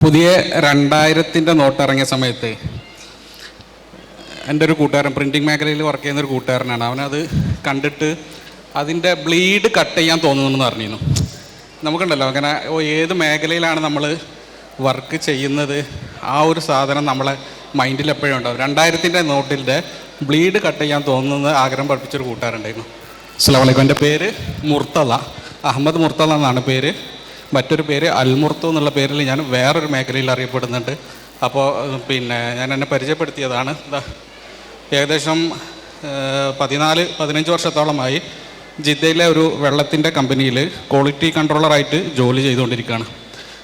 പുതിയ രണ്ടായിരത്തിന്റെ നോട്ട് ഇറങ്ങിയ സമയത്ത് എന്റെ ഒരു കൂട്ടുകാരൻ പ്രിന്റിങ് മേഖലയിൽ വർക്ക് ചെയ്യുന്ന ഒരു കൂട്ടുകാരനാണ്. അവനത് കണ്ടിട്ട് അതിന്റെ ബ്ലീഡ് കട്ട് ചെയ്യാൻ തോന്നുന്നു പറഞ്ഞിരുന്നു നമുക്കുണ്ടല്ലോ അങ്ങനെ ഏത് മേഖലയിലാണ് നമ്മൾ വർക്ക് ചെയ്യുന്നത്? ആ ഒരു സാധനം നമ്മളെ മൈൻഡിൽ എപ്പോഴും ഉണ്ടാവും. രണ്ടായിരത്തിന്റെ നോട്ടിന്റെ ബ്ലീഡ് കട്ട് ചെയ്യാൻ തോന്നുന്നത് ആഗ്രഹം പഠിപ്പിച്ചൊരു കൂട്ടുകാരുണ്ടായിരുന്നു അസ്സാം വലൈക്കും എന്റെ പേര് മുർത്തല അഹമ്മദ് മുർത്തല എന്നാണ് പേര്. മറ്റൊരു പേര് അൽമുർത്തു എന്നുള്ള പേരിൽ ഞാൻ വേറൊരു മേഖലയിൽ അറിയപ്പെടുന്നുണ്ട്. അപ്പോൾ പിന്നെ ഞാൻ എന്നെ പരിചയപ്പെടുത്തിയതാണ്. ഏകദേശം പതിനാല് പതിനഞ്ച് വർഷത്തോളമായി ജിദ്ദയിലെ ഒരു വെള്ളത്തിന്റെ കമ്പനിയിൽ ക്വാളിറ്റി കൺട്രോളറായിട്ട് ജോലി ചെയ്തുകൊണ്ടിരിക്കുകയാണ്.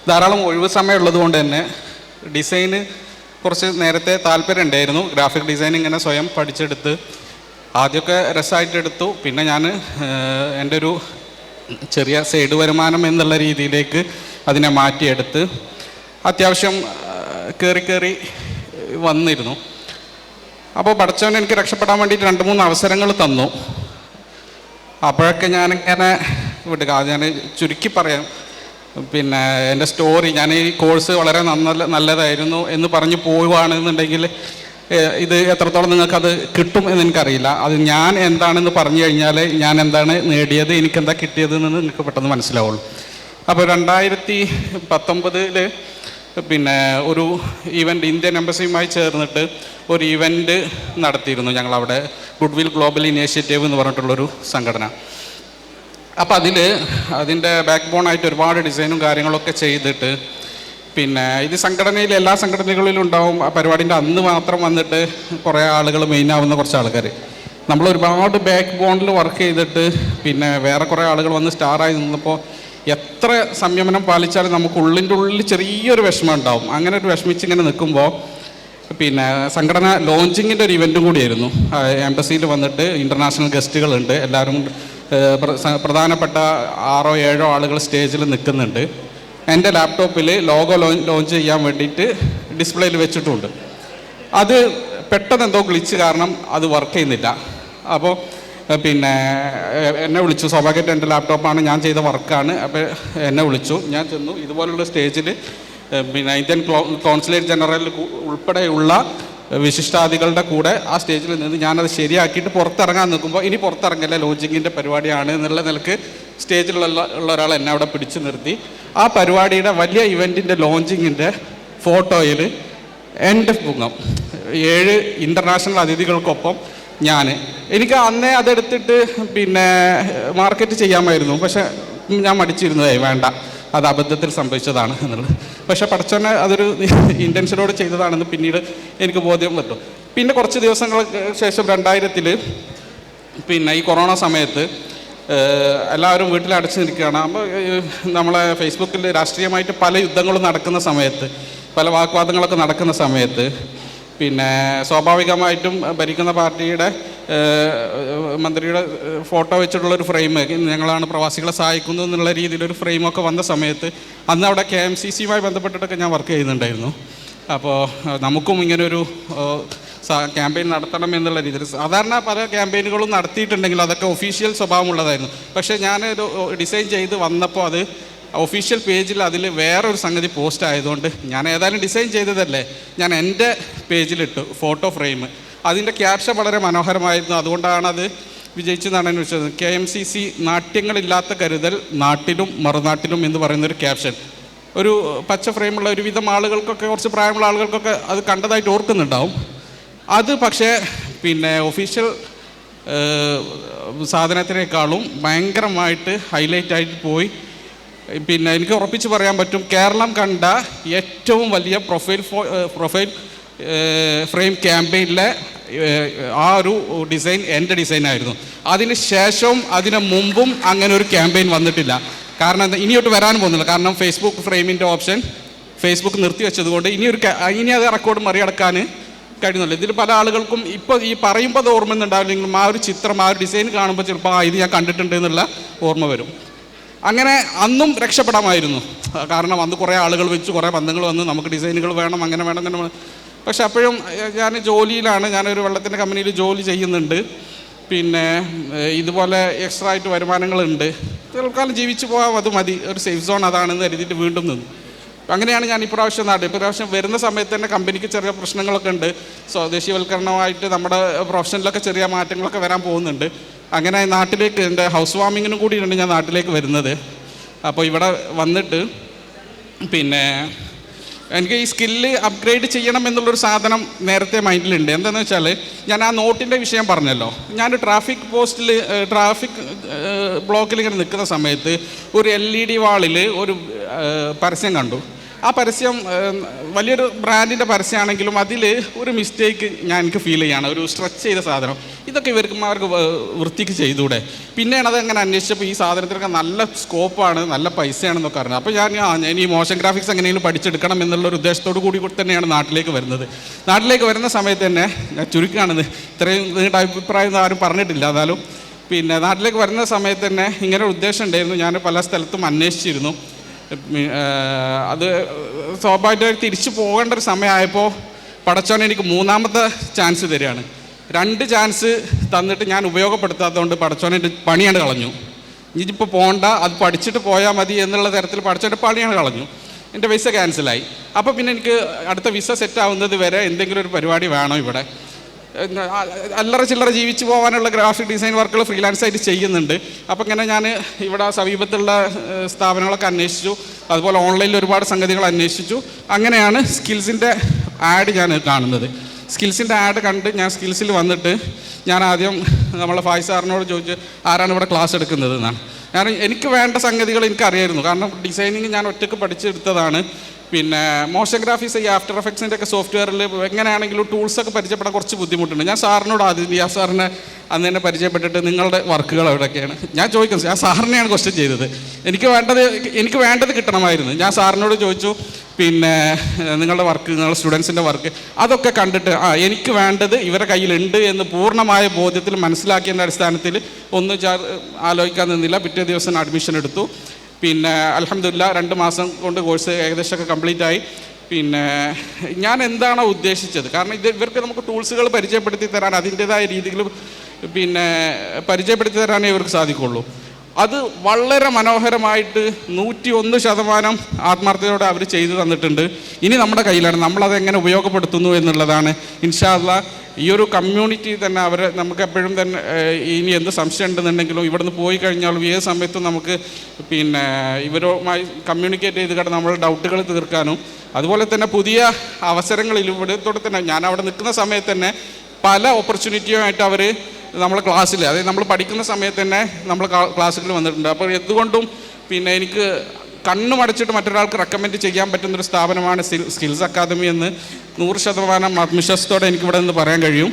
ധാരാളം ഒഴിവ് സമയമുള്ളത് കൊണ്ട് തന്നെ ഡിസൈന് കുറച്ച് നേരത്തെ താല്പര്യം ഉണ്ടായിരുന്നു. ഗ്രാഫിക് ഡിസൈൻ ഇങ്ങനെ സ്വയം പഠിച്ചെടുത്ത് ആദ്യമൊക്കെ രസമായിട്ട് എടുത്തു പിന്നെ ഞാൻ എന്റെ ഒരു ചെറിയ സൈഡ് വരുമാനം എന്നുള്ള രീതിയിലേക്ക് അതിനെ മാറ്റിയെടുത്ത് അത്യാവശ്യം കയറി കയറി വന്നിരുന്നു. അപ്പോൾ പഠിച്ചവൻ എനിക്ക് രക്ഷപ്പെടാൻ വേണ്ടിയിട്ട് രണ്ട് മൂന്ന് അവസരങ്ങൾ തന്നു. അപ്പോഴൊക്കെ ഞാനിങ്ങനെ വിടുക അത് ഞാൻ ചുരുക്കി പറയാം. പിന്നെ എന്റെ സ്റ്റോറി ഞാൻ ഈ കോഴ്സ് വളരെ നന്ന നല്ലതായിരുന്നു എന്ന് പറഞ്ഞ് പോവുകയാണെന്നുണ്ടെങ്കിൽ ഇത് എത്രത്തോളം നിങ്ങൾക്കത് കിട്ടും എന്ന് എനിക്കറിയില്ല. അത് ഞാൻ എന്താണെന്ന് പറഞ്ഞു കഴിഞ്ഞാൽ ഞാൻ എന്താണ് നേടിയത് എനിക്കെന്താ കിട്ടിയത് എന്ന് നിങ്ങൾക്ക് പെട്ടെന്ന് മനസ്സിലാവുള്ളൂ. അപ്പോൾ രണ്ടായിരത്തി പത്തൊമ്പതിൽ പിന്നെ ഒരു ഇവന്റ് ഇന്ത്യൻ എംബസിയുമായി ചേർന്നിട്ട് ഒരു ഇവന്റ് നടത്തിയിരുന്നു ഞങ്ങളവിടെ ഗുഡ്വിൽ ഗ്ലോബൽ ഇനീഷ്യേറ്റീവ് എന്ന് പറഞ്ഞിട്ടുള്ളൊരു സംഘടന. അപ്പോൾ അതിൽ അതിന്റെ ബാക്ക് ബോണായിട്ട് ഒരുപാട് ഡിസൈനും കാര്യങ്ങളൊക്കെ ചെയ്തിട്ട് പിന്നെ ഇത് സംഘടനയിൽ എല്ലാ സംഘടനകളിലും ഉണ്ടാവും. ആ പരിപാടിന്റെ അന്ന് മാത്രം വന്നിട്ട് കുറേ ആളുകൾ മെയിൻ ആവുന്ന കുറച്ച് ആൾക്കാർ നമ്മൾ ഒരുപാട് ബാക്ക് ബോണിൽ വർക്ക് ചെയ്തിട്ട് പിന്നെ വേറെ കുറേ ആളുകൾ വന്ന് സ്റ്റാറായി നിന്നപ്പോൾ എത്ര സംയമനം പാലിച്ചാലും നമുക്ക് ഉള്ളിന്റെ ഉള്ളിൽ ചെറിയൊരു വിഷമം ഉണ്ടാവും. അങ്ങനെ ഒരു വിഷമിച്ച് ഇങ്ങനെ നിൽക്കുമ്പോൾ പിന്നെ സംഘടന ലോഞ്ചിങ്ങിന്റെ ഒരു ഇവന്റും കൂടിയായിരുന്നു എംബസിയിൽ വന്നിട്ട് ഇന്റർനാഷണൽ ഗസ്റ്റുകളുണ്ട് എല്ലാവരും പ്രധാനപ്പെട്ട ആറോ ഏഴോ ആളുകൾ സ്റ്റേജിൽ നിൽക്കുന്നുണ്ട്. എന്റെ ലാപ്ടോപ്പിൽ ലോഗോ ലോഞ്ച് ചെയ്യാൻ വേണ്ടിയിട്ട് ഡിസ്പ്ലേയിൽ വെച്ചിട്ടുണ്ട്. അത് പെട്ടെന്ന് എന്തോ ഗ്ലിച്ച് കാരണം അത് വർക്ക് ചെയ്യുന്നില്ല. അപ്പോൾ പിന്നെ എന്നെ വിളിച്ചു. സ്വാഭാവികമായിട്ട് എന്റെ ലാപ്ടോപ്പാണ് ഞാൻ ചെയ്ത വർക്കാണ് അപ്പോൾ എന്നെ വിളിച്ചു. ഞാൻ ചെന്നു. ഇതുപോലുള്ള സ്റ്റേജിൽ പിന്നെ ഇന്ത്യൻ കോൺസുലേറ്റ് ജനറൽ ഉൾപ്പെടെയുള്ള വിശിഷ്ടാദികളുടെ കൂടെ ആ സ്റ്റേജിൽ നിന്ന് ഞാനത് ശരിയാക്കിയിട്ട് പുറത്തിറങ്ങാൻ നിൽക്കുമ്പോൾ ഇനി പുറത്തിറങ്ങല്ല? ലോഞ്ചിങ്ങിന്റെ പരിപാടിയാണ് എന്നുള്ള നിലയ്ക്ക് സ്റ്റേജിലുള്ള ഉള്ള ഒരാൾ എന്നെ അവിടെ പിടിച്ചു നിർത്തി. ആ പരിപാടിയുടെ വലിയ ഇവന്റിന്റെ ലോഞ്ചിങ്ങിന്റെ ഫോട്ടോയിൽ എന്റെ പുങ്ങം ഏഴ് ഇന്റർനാഷണൽ അതിഥികൾക്കൊപ്പം ഞാൻ എനിക്ക് അന്നേ അതെടുത്തിട്ട് പിന്നെ മാർക്കറ്റ് ചെയ്യാമായിരുന്നു. പക്ഷെ ഞാൻ മടിച്ചിരുന്നതേ വേണ്ട. അത് അബദ്ധത്തിൽ സംഭവിച്ചതാണ് എന്നുള്ളത്. പക്ഷേ പഠിച്ചോനെ അതൊരു ഇന്റൻഷനോട് ചെയ്തതാണെന്ന് പിന്നീട് എനിക്ക് ബോധ്യം പറ്റും പിന്നെ കുറച്ച് ദിവസങ്ങൾക്ക് ശേഷം രണ്ടായിരത്തിൽ പിന്നെ ഈ കൊറോണ സമയത്ത് എല്ലാവരും വീട്ടിൽ അടച്ചു നിൽക്കുകയാണ് നമ്മളെ ഫേസ്ബുക്കിൽ രാഷ്ട്രീയമായിട്ട് പല യുദ്ധങ്ങളും നടക്കുന്ന സമയത്ത് പല വാഗ്വാദങ്ങളൊക്കെ നടക്കുന്ന സമയത്ത് പിന്നെ സ്വാഭാവികമായിട്ടും ഭരിക്കുന്ന പാർട്ടിയുടെ മന്ത്രിയുടെ ഫോട്ടോ വെച്ചിട്ടുള്ള ഒരു ഫ്രെയിം ഞങ്ങളാണ് പ്രവാസികളെ സഹായിക്കുന്നത് എന്നുള്ള രീതിയിലൊരു ഫ്രെയിമൊക്കെ വന്ന സമയത്ത് അന്ന് അവിടെ കെ എം സി സിയുമായി ബന്ധപ്പെട്ടിട്ടൊക്കെ ഞാൻ വർക്ക് ചെയ്യുന്നുണ്ടായിരുന്നു. അപ്പോൾ നമുക്കും ഇങ്ങനൊരു ക്യാമ്പയിൻ നടത്തണം എന്നുള്ള രീതിയിൽ സാധാരണ പല ക്യാമ്പയിനുകളും നടത്തിയിട്ടുണ്ടെങ്കിൽ അതൊക്കെ ഒഫീഷ്യൽ സ്വഭാവമുള്ളതായിരുന്നു. പക്ഷേ ഞാൻ ഒരു ഡിസൈൻ ചെയ്ത് വന്നപ്പോൾ അത് ഒഫീഷ്യൽ പേജിൽ അതിൽ വേറൊരു സംഗതി പോസ്റ്റ് ആയതുകൊണ്ട് ഞാൻ ഏതായാലും ഡിസൈൻ ചെയ്തതല്ലേ? ഞാൻ എന്റെ പേജിലിട്ടു ഫോട്ടോ ഫ്രെയിം. അതിന്റെ ക്യാപ്ഷൻ വളരെ മനോഹരമായിരുന്നു. അതുകൊണ്ടാണ് അത് വിജയിച്ചെന്നാണ് ഞാൻ വിശ്വസിച്ചത് കെ എം സി സി നാട്യങ്ങളില്ലാത്ത കരുതൽ നാട്ടിലും മറുനാട്ടിലും എന്ന് പറയുന്നൊരു ക്യാപ്ഷൻ. ഒരു പച്ച ഫ്രെയിമുള്ള ഒരുവിധം ആളുകൾക്കൊക്കെ കുറച്ച് പ്രായമുള്ള ആളുകൾക്കൊക്കെ അത് കണ്ടതായിട്ട് ഓർക്കുന്നുണ്ടാവും. അത് പക്ഷേ പിന്നെ ഒഫീഷ്യൽ സാധനത്തിനേക്കാളും ഭയങ്കരമായിട്ട് ഹൈലൈറ്റ് ആയിട്ട് പോയി. പിന്നെ എനിക്ക് ഉറപ്പിച്ച് പറയാൻ പറ്റും കേരളം കണ്ട ഏറ്റവും വലിയ പ്രൊഫൈൽ പ്രൊഫൈൽ ഫ്രെയിം ക്യാമ്പയിനിലെ ആ ഒരു ഡിസൈൻ എന്റെ ഡിസൈനായിരുന്നു. അതിന് ശേഷവും അതിന് മുമ്പും അങ്ങനെ ഒരു ക്യാമ്പയിൻ വന്നിട്ടില്ല. കാരണം ഇനിയോട്ട് വരാൻ പോകുന്നില്ല. കാരണം ഫേസ്ബുക്ക് ഫ്രെയിമിന്റെ ഓപ്ഷൻ ഫേസ്ബുക്ക് നിർത്തിവെച്ചതുകൊണ്ട് ഇനി ഒരു ക- ഇനി അത് റെക്കോർഡ് മറികടക്കാൻ കഴിയുന്നില്ല. ഇതിൽ പല ആളുകൾക്കും ഇപ്പോൾ ഈ പറയുമ്പോൾ അത് ഓർമ്മയുണ്ടാവില്ലെങ്കിലും ആ ഒരു ചിത്രം ആ ഒരു ഡിസൈൻ കാണുമ്പോൾ ചിലപ്പോൾ ആ ഇത് ഞാൻ കണ്ടിട്ടുണ്ട് എന്നുള്ള ഓർമ്മ വരും. അങ്ങനെ അന്നും രക്ഷപ്പെടാമായിരുന്നു. കാരണം അന്ന് കുറേ ആളുകൾ വെച്ച് കുറേ ബന്ധങ്ങൾ വന്ന് നമുക്ക് ഡിസൈനുകൾ വേണം അങ്ങനെ വേണം അങ്ങനെ പക്ഷെ അപ്പോഴും ഞാൻ ജോലിയിലാണ്. ഞാനൊരു വെള്ളത്തിന്റെ കമ്പനിയിൽ ജോലി ചെയ്യുന്നുണ്ട്. പിന്നെ ഇതുപോലെ എക്സ്ട്രാ ആയിട്ട് വരുമാനങ്ങളുണ്ട്. തൽക്കാലം ജീവിച്ചു പോകാം അത് മതി. ഒരു സേഫ് സോൺ അതാണെന്ന് കരുതിയിട്ട് വീണ്ടും നിന്നു. അങ്ങനെയാണ് ഞാൻ ഇപ്രാവശ്യം നാട്ടിൽ ഇപ്രാവശ്യം വരുന്ന സമയത്ത് തന്നെ കമ്പനിക്ക് ചെറിയ പ്രശ്നങ്ങളൊക്കെ ഉണ്ട്. സ്വദേശീയവൽക്കരണമായിട്ട് നമ്മുടെ പ്രൊഫഷനിലൊക്കെ ചെറിയ മാറ്റങ്ങളൊക്കെ വരാൻ പോകുന്നുണ്ട്. അങ്ങനെ നാട്ടിലേക്ക് എന്റെ ഹൗസ് വാമിങ്ങിനും കൂടിയിട്ടുണ്ട് ഞാൻ നാട്ടിലേക്ക് വരുന്നത്. അപ്പോൾ ഇവിടെ വന്നിട്ട് പിന്നെ എനിക്ക് ഈ സ്കില്ല് അപ്ഗ്രേഡ് ചെയ്യണം എന്നുള്ളൊരു സാധനം നേരത്തെ മൈൻഡിലുണ്ട്. എന്താണെന്ന് വെച്ചാൽ ഞാൻ ആ നോട്ടിന്റെ വിഷയം പറഞ്ഞല്ലോ. ഞാൻ ട്രാഫിക് പോസ്റ്റിൽ ട്രാഫിക് ബ്ലോക്കിൽ ഇങ്ങനെ നിൽക്കുന്ന സമയത്ത് ഒരു എൽ ഇ ഡി വാളിൽ ഒരു പരസ്യം കണ്ടു. ആ പരസ്യം വലിയൊരു ബ്രാൻഡിന്റെ പരസ്യമാണെങ്കിലും അതിൽ ഒരു മിസ്റ്റേക്ക് ഞാൻ എനിക്ക് ഫീൽ ചെയ്യാണ്. ഒരു സ്ട്രെച്ച് ചെയ്ത സാധനം. ഇതൊക്കെ ഇവർക്ക് അവർക്ക് വൃത്തിക്ക് ചെയ്തൂടെ പിന്നെയാണ് അത് അങ്ങനെ അന്വേഷിച്ചപ്പോൾ ഈ സാധനത്തിനൊക്കെ നല്ല സ്കോപ്പാണ് നല്ല പൈസയാണെന്നൊക്കെ അറിഞ്ഞത് അപ്പോൾ ഞാൻ ഞാൻ ഈ മോഷൻ ഗ്രാഫിക്സ് എങ്ങനെയെങ്കിലും പഠിച്ചെടുക്കണം എന്നുള്ള ഒരു ഉദ്ദേശത്തോടു കൂടി തന്നെയാണ് നാട്ടിലേക്ക് വരുന്നത്. നാട്ടിലേക്ക് വരുന്ന സമയത്ത് തന്നെ ഞാൻ ചുരുക്കമാണിത് ഇത്രയും നീണ്ട അഭിപ്രായം ആരും പറഞ്ഞിട്ടില്ല. എന്നാലും പിന്നെ നാട്ടിലേക്ക് വരുന്ന സമയത്ത് തന്നെ ഇങ്ങനെ ഒരു ഉദ്ദേശം ഉണ്ടായിരുന്നു. ഞാൻ പല സ്ഥലത്തും അന്വേഷിച്ചിരുന്നു. അത് സ്വാഭാവികമായിട്ട് തിരിച്ചു പോകേണ്ട ഒരു സമയമായപ്പോൾ പടച്ചോൻ എനിക്ക് മൂന്നാമത്തെ ചാൻസ് തരികയാണ്. രണ്ട് ചാൻസ് തന്നിട്ട് ഞാൻ ഉപയോഗപ്പെടുത്താത്തതുകൊണ്ട് പടച്ചോനെ പണിയാണ് കളഞ്ഞു. ഇനിയിപ്പോൾ പോകണ്ട അത് പഠിച്ചിട്ട് പോയാൽ മതി എന്നുള്ള തരത്തിൽ പഠിച്ചോന്റെ പണിയാണ് കളഞ്ഞു. എന്റെ വിസ ക്യാൻസലായി അപ്പോൾ പിന്നെ എനിക്ക് അടുത്ത വിസ സെറ്റ് ആവുന്നത് വരെ എന്തെങ്കിലും ഒരു പരിപാടി വേണം ഇവിടെ? അല്ലറ ചില്ലറ ജീവിച്ചു പോകാനുള്ള ഗ്രാഫിക് ഡിസൈൻ വർക്കുകൾ ഫ്രീലാൻസ് ആയിട്ട് ചെയ്യുന്നുണ്ട്. അപ്പോൾ ഇങ്ങനെ ഞാൻ ഇവിടെ സമീപത്തുള്ള സ്ഥാപനങ്ങളൊക്കെ അന്വേഷിച്ചു. അതുപോലെ ഓൺലൈനിൽ ഒരുപാട് സംഗതികൾ അന്വേഷിച്ചു. അങ്ങനെയാണ് സ്കിൽസിന്റെ ആഡ് ഞാൻ കാണുന്നത്. സ്കിൽസിന്റെ ആഡ് കണ്ട് ഞാൻ സ്കിൽസിൽ വന്നിട്ട് ഞാൻ ആദ്യം നമ്മളെ ഫായ് സാറിനോട് ചോദിച്ചു ആരാണ് ഇവിടെ ക്ലാസ് എടുക്കുന്നത് എന്നാണ്. ഞാൻ എനിക്ക് വേണ്ട സംഗതികൾ എനിക്കറിയായിരുന്നു. കാരണം ഡിസൈനിങ് ഞാൻ ഒറ്റയ്ക്ക് പഠിച്ചെടുത്തതാണ്. പിന്നെ മോഷൻ ഗ്രാഫിക്സ് ഈ ആഫ്റ്റർ എഫക്ട്സിന്റെ ഒക്കെ സോഫ്റ്റ്വെയറിൽ എങ്ങനെയാണെങ്കിലും ടൂൾസൊക്കെ പരിചയപ്പെടാൻ കുറച്ച് ബുദ്ധിമുട്ടുണ്ട്. ഞാൻ സാറിനോട് ആദ്യം ഞാൻ സാറിനെ അന്ന് തന്നെ പരിചയപ്പെട്ടിട്ട് നിങ്ങളുടെ വർക്കുകൾ എവിടെയൊക്കെയാണ്? ഞാൻ ചോദിക്കും ഞാൻ സാറിനെയാണ് ക്വസ്റ്റ്യൻ ചെയ്തത്. എനിക്ക് വേണ്ടത് എനിക്ക് വേണ്ടത് കിട്ടണമായിരുന്നു. ഞാൻ സാറിനോട് ചോദിച്ചു പിന്നെ നിങ്ങളുടെ വർക്ക് നിങ്ങളുടെ സ്റ്റുഡൻസിന്റെ വർക്ക് അതൊക്കെ കണ്ടിട്ട് ആ എനിക്ക് വേണ്ടത് ഇവരുടെ കയ്യിലുണ്ട് എന്ന് പൂർണമായ ബോധ്യത്തിൽ മനസ്സിലാക്കിയതിന്റെ അടിസ്ഥാനത്തിൽ ഒന്നും ആലോചിക്കാൻ നിന്നില്ല. പിറ്റേ ദിവസം അഡ്മിഷൻ എടുത്തു. പിന്നെ അലഹമില്ല രണ്ട് മാസം കൊണ്ട് കോഴ്സ് ഏകദേശമൊക്കെ കംപ്ലീറ്റ് ആയി പിന്നെ ഞാൻ എന്താണോ ഉദ്ദേശിച്ചത്? കാരണം ഇത് ഇവർക്ക് നമുക്ക് ടൂൾസുകൾ പരിചയപ്പെടുത്തി തരാൻ അതിന്റെതായ രീതിയിൽ പിന്നെ പരിചയപ്പെടുത്തി തരാനേ ഇവർക്ക് സാധിക്കുള്ളൂ. അത് വളരെ മനോഹരമായിട്ട് നൂറ്റി ഒന്ന് ശതമാനം ആത്മാർത്ഥതയോടെ അവർ ചെയ്തു തന്നിട്ടുണ്ട്. ഇനി നമ്മുടെ കയ്യിലാണ്. നമ്മളത് എങ്ങനെ ഉപയോഗപ്പെടുത്തുന്നു എന്നുള്ളതാണ്. ഇൻഷാല്ല ഈ ഒരു കമ്മ്യൂണിറ്റി തന്നെ അവരെ നമുക്ക് എപ്പോഴും തന്നെ ഇനി എന്ത് സംശയം ഉണ്ടെന്നുണ്ടെങ്കിലും ഇവിടുന്ന് പോയി കഴിഞ്ഞാലും ഏത് സമയത്തും നമുക്ക് പിന്നെ ഇവരുമായി കമ്മ്യൂണിക്കേറ്റ് ചെയ്ത് കിടന്ന് നമ്മുടെ ഡൗട്ടുകൾ തീർക്കാനും അതുപോലെ തന്നെ പുതിയ അവസരങ്ങളിൽ ഇവിടത്തോടെ തന്നെ ഞാൻ അവിടെ നിൽക്കുന്ന സമയത്ത് തന്നെ പല ഓപ്പർച്യൂണിറ്റിയുമായിട്ട് അവർ നമ്മളെ ക്ലാസ്സിൽ അതായത് നമ്മൾ പഠിക്കുന്ന സമയത്ത് തന്നെ നമ്മൾ ക്ലാസ്സുകളിൽ വന്നിട്ടുണ്ട്. അപ്പോൾ എന്തുകൊണ്ടും പിന്നെ എനിക്ക് കണ്ണും മടച്ചിട്ട് മറ്റൊരാൾക്ക് റെക്കമെൻഡ് ചെയ്യാൻ പറ്റുന്നൊരു സ്ഥാപനമാണ് സ്കിൽസ് അക്കാദമി എന്ന് നൂറ് ശതമാനം ആത്മവിശ്വാസത്തോടെ എനിക്കിവിടെ നിന്ന് പറയാൻ കഴിയും.